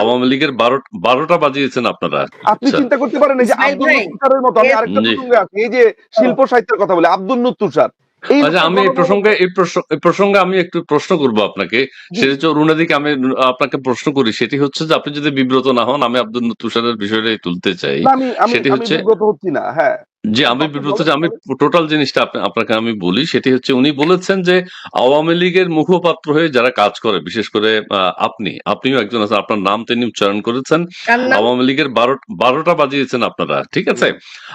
আওয়ামী লীগের বারোটা বাজিয়েছেন আপনারা। আপনি আচ্ছা। চিন্তা করতে পারেন এই যে আব্দুল ভাই, তুষারের মতো আমি আরেকটা। প্রসঙ্গে আছি এই যে শিল্প সাহিত্যের কথা বলে আব্দুল তুষার এই আচ্ছা আমি এই প্রসঙ্গে এই প্রসঙ্গে আমি একটু প্রশ্ন করব আপনাকে। সেটা হচ্ছে অরুণাদিকে আমি আপনাকে প্রশ্ন করি। সেটি হচ্ছে যে আপনি যদি বিব্রত না হন আমি আব্দুল তুষারের বিষয়টাই তুলতে চাই। সেটি হচ্ছে বিব্রত হচ্ছি না হ্যাঁ। যে আমি আপনি বিব্রত যে আমি টোটাল জিনিসটা আপনাকে আমি বলি সেটি হচ্ছে উনি বলেছেন যে আওয়ামী লীগের মুখপাত্র হয়ে যারা কাজ করে বিশেষ করে আপনি আপনিও একজন আছেন আপনার নাম তিনি উচ্চারণ করেছেন। আওয়ামী লীগের বারোটা বাজিয়েছেন আপনারা ঠিক আছে?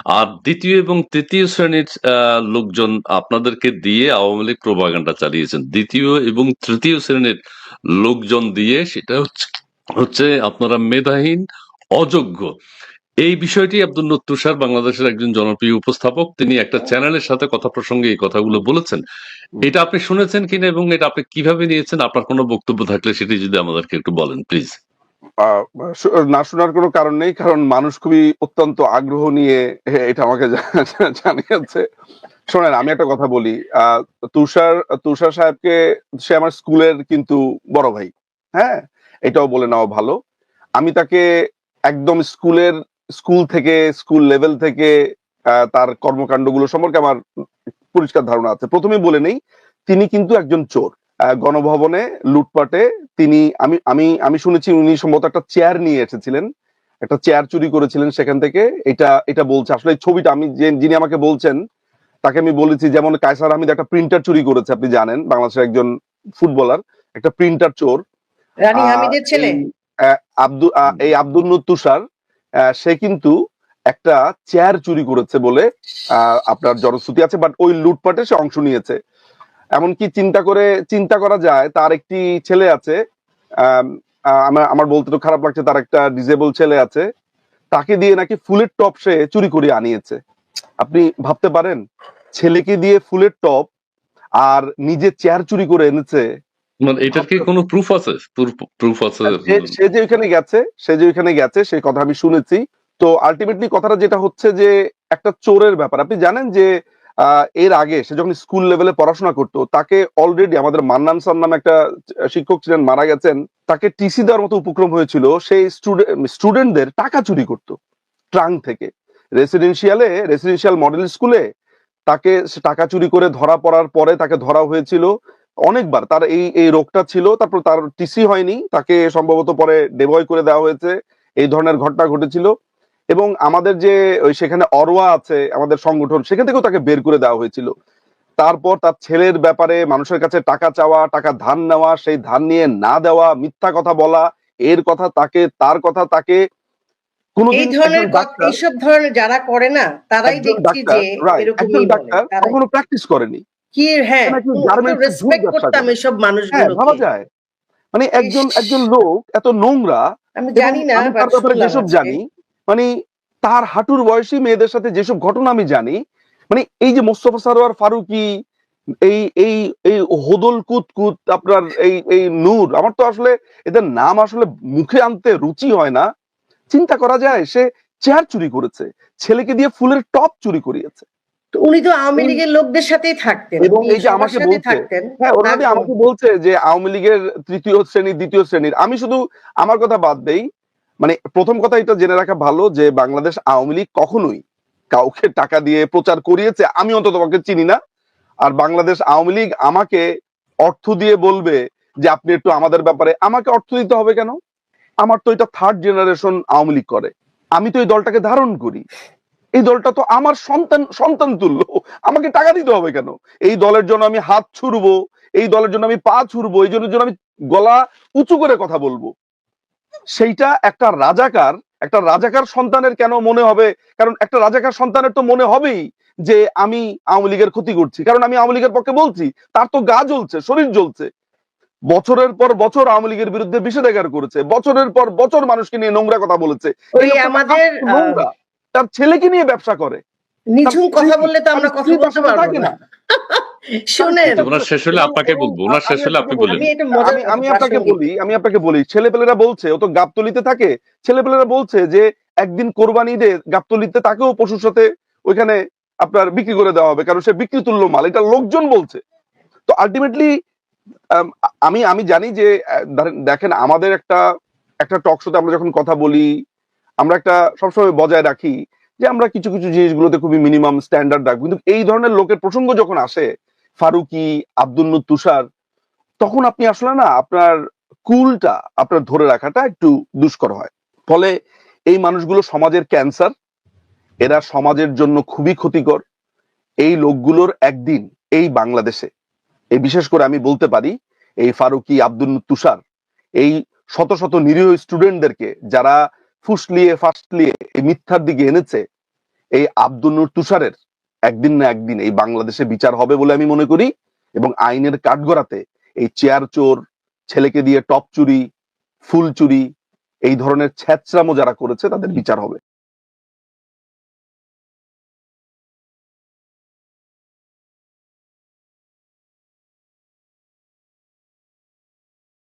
আর দ্বিতীয় এবং তৃতীয় শ্রেণির আহ, লোকজন আপনাদেরকে দিয়ে আওয়ামী লীগ প্রভাগান্ডা চালিয়েছেন। দ্বিতীয় এবং তৃতীয় শ্রেণির লোকজন দিয়ে সেটা হচ্ছে হচ্ছে আপনারা মেধাহীন অযোগ্য। এই বিষয়টি আব্দুল তুষার বাংলাদেশের একজন জনপ্রিয় উপস্থাপক, তিনি একটা চ্যানেলের সাথে কথা প্রসঙ্গে এই কথাগুলো বলেছেন। এটা আপনি শুনেছেন কিনা এবং এটা আপনি কীভাবে নিয়েছেন, আপনার কোনো বক্তব্য থাকলে সেটি যদি আমাদেরকে একটু বলেন, প্লিজ। না শোনার কোনো কারণ নেই, কারণ মানুষ খুবই অত্যন্ত আগ্রহ নিয়ে এটা আমাকে জানিয়েছে। শোনেন, আমি একটা কথা বলি। তুষার তুষার সাহেবকে, সে আমার স্কুলের কিন্তু বড় ভাই হ্যাঁ? এটাও বলে নেওয়া ভালো। আমি তাকে একদম স্কুলের স্কুল থেকে স্কুল লেভেল থেকে তার কর্মকাণ্ডগুলো সম্পর্কে আমার পরিষ্কার ধারণা আছে। প্রথমেই বলে নেই তিনি কিন্তু একজন চোর। গণভবনে লুটপাটে তিনি আমি আমি আমি শুনেছি উনি সম্ভবত একটা চেয়ার নিয়ে এসেছিলেন। একটা চেয়ার চুরি করেছিলেন সেখান থেকে। এটা এটা বলছে। আসলে এই ছবিটা আমি যে যিনি আমাকে বলছেন তাকে আমি বলেছি যেমন কায়সার আহমেদ একটা প্রিন্টার চুরি করেছে আপনি জানেন। বাংলাদেশের একজন ফুটবলার একটা প্রিন্টার চোর। রানী আহ, হামিদের ছেলে? আব্দুল এই আব্দুল নূর তুষার সে কিন্তু একটা চেয়ার চুরি করেছে বলে আপনার জনশ্রুতি আছে বাট ওই লুটপাটে সে অংশ নিয়েছে। এমনকি চিন্তা করে, চিন্তা করা যায়, তার একটি ছেলে আছে আমার আমার বলতে তো খারাপ লাগছে, তার একটা ডিজেবল ছেলে আছে, তাকে দিয়ে নাকি ফুলের টপ সে চুরি করে আনিয়েছে। আপনি ভাবতে পারেন, ছেলেকে দিয়ে ফুলের টপ আর নিজে চেয়ার চুরি করে এনেছে মানে এটার কি কোনো প্রুফ আছে? প্রুফ আছে সে- সে যে ওইখানে গেছে সে যে ওইখানে গেছে সেই কথা আমি শুনেছি। তো আলটিমেটলি কথাটা যেটা হচ্ছে যে একটা চোরের ব্যাপার। আপনি জানেন যে এর আগে সে যখন স্কুল লেভেলে পড়াশোনা করতো তাকে অলরেডি আমাদের মান্নান স্যার নামে একটা শিক্ষক ছিলেন মারা গেছেন। তাকে টিসি দেওয়ার মতো উপক্রম হয়েছিল। সেই স্টুডেন্টদের টাকা চুরি করত ট্রাঙ্ক থেকে। রেসিডেন্সিয়ালে রেসিডেন্সিয়াল মডেল স্কুলে তাকে টাকা চুরি করে ধরা পড়ার পরে তাকে ধরা হয়েছিল। অনেকবার তার এই এই রোগটা ছিল তারপর তার টিসি হয়নি তাকে সম্ভবত পরে ডেবয় করে দেওয়া হয়েছে এই ধরনের ঘটনা ঘটেছিল। এবং আমাদের যে ওই সেখানে অরোয়া আছে আমাদের সংগঠন সেখান থেকেও তাকে বের করে দেওয়া হয়েছিল। তারপর তার ছেলের ব্যাপারে মানুষের কাছে টাকা চাওয়া টাকা ধার নেওয়া সেই ধান নিয়ে না দেওয়া মিথ্যা কথা বলা এর কথা তাকে তার কথা তাকে এই ধরনের ডাক্তার- এইসব ধরনের যারা করে না তারাই দেখছি যে বলে ডাক্তার কখনো প্র্যাকটিস করেনি। কি হ্যাঁ রেসপেক্ট করতাম করে। হ্যাঁ মানুষগুলো ভাবা যায়। মানে একজন একজন লোক এত নোংরা আমি জানি না তার ব্যাপারে যেসব জানি মানে তার হাঁটুর বয়সী মেয়েদের সাথে যেসব ঘটনা আমি জানি মানে এই যে মোস্তফা সারোয়ার ফারুকি এই এই এই হোদল কুত কুত আপনার এই এই নূর আমার তো আসলে এদের নাম আসলে মুখে আনতে রুচি হয় না। চিন্তা করা যায় সে চেয়ার চুরি করেছে ছেলেকে দিয়ে ফুলের টপ চুরি করিয়েছে। উনি তো আওয়ামী লীগের লোকদের সাথেই থাকতেন এবং এই যে আমাকে বলছে, হ্যাঁ ওনাদের আমাকে বলছে যে আওয়ামী লীগের তৃতীয় শ্রেণি দ্বিতীয় শ্রেণির আমি শুধু আমার কথা বাদ দেই মানে প্রথম কথা এটা জেনে রাখা ভালো যে বাংলাদেশ আওয়ামী লীগ কখনোই কাউকে টাকা দিয়ে প্রচার করিয়েছে আমি অন্তত পক্ষে চিনি না। আর বাংলাদেশ আওয়ামী লীগ আমাকে অর্থ দিয়ে বলবে যে আপনি একটু আমাদের ব্যাপারে আমাকে অর্থ দিতে হবে কেন? আমার তো এটা থার্ড জেনারেশন আওয়ামী লীগ করে। আমি তো এই দলটাকে ধারণ করি। এই দলটা তো আমার সন্তান সন্তান তুল্য। আমাকে টাকা দিতে হবে কেন? এই দলের জন্য আমি হাত ছুড়বো এই দলের জন্য আমি পা ছুড়বো এই জন্য আমি গলা উঁচু করে কথা বলব। সেইটা একটা রাজাকার একটা রাজাকার সন্তানের কেন মনে হবে? কারণ একটা রাজাকার সন্তানের তো মনে হবেই যে আমি আওয়ামী লীগের ক্ষতি করছি। কারণ আমি আওয়ামী লীগের পক্ষে বলছি তার তো গা জ্বলছে শরীর জ্বলছে। বছরের পর বছর আওয়ামী লীগের বিরুদ্ধে বিষেধাগার করেছে বছরের পর বছর মানুষকে নিয়ে নোংরা কথা বলেছে। এই আমাদের, নোংরা। তার ছেলেকে নিয়ে ব্যবসা করে। নিঝুম কথা বললে তো আমরা কথা বলতে পারব না। না। শুনেন। ওনার শেষ হলে আপনাকে বলব ওনার শেষ হলে আপনি বলেন। আমি এটা মজার আমি আমি কথা আপনাকে বলি। আমি আপনাকে বলি ছেলেপেলেরা বলছে ও তো গাবতলিতে থাকে ছেলেপেলেরা বলছে যে একদিন কোরবানি ঈদে গাবতলিতে তাকেও পশুর সাথে ওইখানে আপনার বিক্রি করে দেওয়া হবে কারণ সে বিক্রি তুল্য মাল এটা লোকজন বলছে। তো আলটিমেটলি আমি আমি জানি যে আহ, দেখেন আমাদের একটা একটা টক শোতে আমরা যখন কথা বলি আমরা একটা সবসময় বজায় রাখি যে আমরা কিছু কিছু জিনিসগুলোতে খুবই মিনিমাম স্ট্যান্ডার্ড রাখব। কিন্তু এই ধরনের লোকের প্রসঙ্গ যখন আসে, ফারুকি আব্দুল তুষার, তখন আপনি আসলে না আপনার কুলটা আপনার ধরে রাখাটা একটু দুষ্কর হয়। ফলে এই মানুষগুলো সমাজের ক্যান্সার এরা সমাজের জন্য খুবই ক্ষতিকর। এই লোকগুলোর একদিন এই বাংলাদেশে, এই বিশেষ করে আমি বলতে পারি, এই ফারুকি আব্দুল তুষার, এই শত শত নিরীহ স্টুডেন্টদেরকে যারা ফুসলিয়ে, ফাসলিয়ে এই মিথ্যার দিকে এনেছে, এই আব্দুল নূর তুষারের একদিন না একদিন এই বাংলাদেশে বিচার হবে বলে আমি মনে করি এবং আইনের কাঠগড়াতে এই চেয়ার চোর, ছেলেকে দিয়ে টপ চুরি, ফুল চুরি, এই ধরনের ছ্যাচরামো যারা করেছে তাদের বিচার হবে।